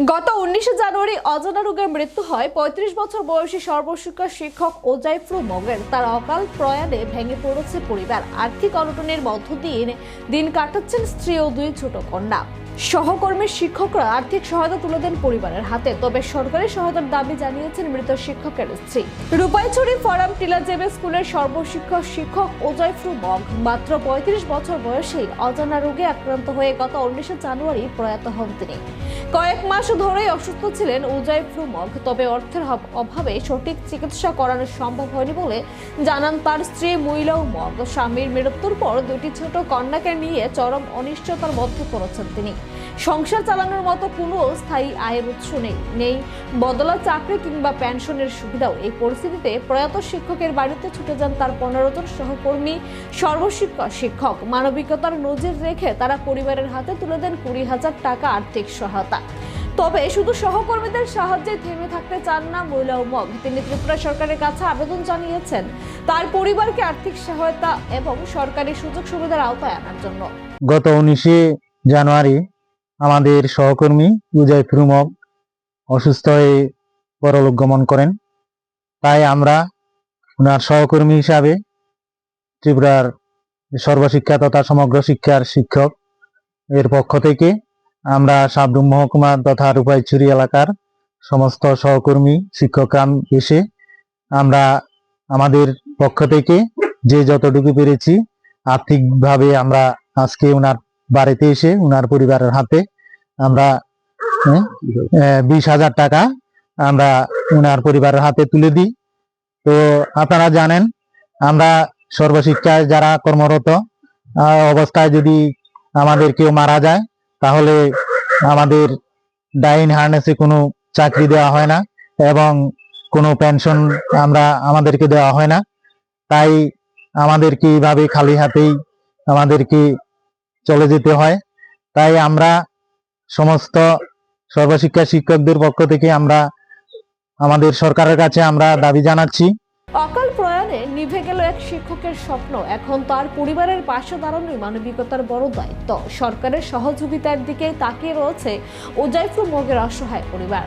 গত উনিশে জানুয়ারি অজানা রোগে মৃত্যু হয়। পঁয়ত্রিশ বছর বয়সী সর্বশিক্ষা শিক্ষক ওজাইফরু মগের তার অকাল প্রয়াণে ভেঙে পড়েছে পরিবার। আর্থিক অনটনের মধ্য দিয়ে দিন কাটাচ্ছেন স্ত্রী ও দুই ছোট কন্যা। সহকর্মীর শিক্ষকরা আর্থিক সহায়তা তুলে দেন পরিবারের হাতে, তবে সরকারি সহায়তার দাবি জানিয়েছেন মৃত শিক্ষকের স্ত্রী। রূপাইছড়ি ফরাম টিলা জেবে স্কুলের সর্বশিক্ষক শিক্ষক ওজয়ফ্রু মগ, মাত্র পঁয়ত্রিশ বছর বয়সেই অজানা রোগে আক্রান্ত হয়ে গত উনিশে জানুয়ারি প্রয়াত হন তিনি। কয়েক মাস ধরেই অসুস্থ ছিলেন উজয় ফ্রুমক তবে অর্থের অভাবে সঠিক চিকিৎসা করানো সম্ভব হয়নি বলে জানান তার স্ত্রী মুইলাউ মগ। স্বামীর মৃত্যুর পর দুটি ছোট কন্যাকে নিয়ে চরম অনিশ্চয়তার মধ্যে পড়েছেন তিনি। সংসার চালানোর মতো কোনো স্থায়ী আয়ের উৎস নেই নেই। বদলা চাকরি কিংবা পেনশনের সুবিধাও এই পরিস্থিতিতে প্রয়াত শিক্ষকের বাড়িতে ছুটে যান তার পনেরো জন সহকর্মী। সর্বশিক্ষা শিক্ষক। মানবিকতার নজির রেখে তারা পরিবারের হাতে তুলে দেন কুড়ি হাজার টাকা আর্থিক সহায়তা। তবে শুধু সহকর্মীদের সাহায্যে থেমে থাকতে চান না মহিলা উমক তিনি ত্রিপুরা সরকারের কাছে আবেদন জানিয়েছেন, তার পরিবারকে আর্থিক সহায়তা এবং সরকারি সুযোগ সুবিধার আওতায় আনার জন্য। গত উনিশে জানুয়ারি আমাদের সহকর্মী উজয় ফ্রুমক অসুস্থ হয়ে পরলোক গমন করেন। তাই আমরা ওনার সহকর্মী হিসাবে ত্রিপুরার সর্বশিক্ষা তথা সমগ্র শিক্ষার শিক্ষক এর পক্ষ থেকে আমরা সাবরুম মহকুমা তথা রূপাইছড়ি এলাকার সমস্ত সহকর্মী শিক্ষকরা এসে আমরা আমাদের পক্ষ থেকে যে যতটুকু পেরেছি, আর্থিকভাবে আমরা আজকে ওনার বাড়িতে এসে ওনার পরিবারের হাতে আমরা বিশ হাজার টাকা আমরা ওনার পরিবারের হাতে তুলে দিই। তো আপনারা জানেন, আমরা সর্বশিক্ষায় যারা কর্মরত অবস্থায় যদি আমাদের কেউ মারা যায় তাহলে আমাদের ডাইন হার্নেসে কোনো চাকরি দেওয়া হয় না এবং কোনো পেনশন আমরা আমাদেরকে দেওয়া হয় না। তাই আমাদেরকে এইভাবে খালি হাতেই আমাদেরকে চলে যেতে হয়। তাই আমরা সমস্ত সর্বশিক্ষা শিক্ষকদের পক্ষ থেকে আমরা আমাদের সরকারের কাছে আমরা দাবি জানাচ্ছি। অকাল নিভে গেল এক শিক্ষকের স্বপ্ন। এখন তার পরিবারের পাশে দাঁড়ানোই মানবিকতার বড় দায়িত্ব। সরকারের সহযোগিতার দিকে তাকিয়ে রয়েছে ওজাইফুল মগের অসহায় পরিবার।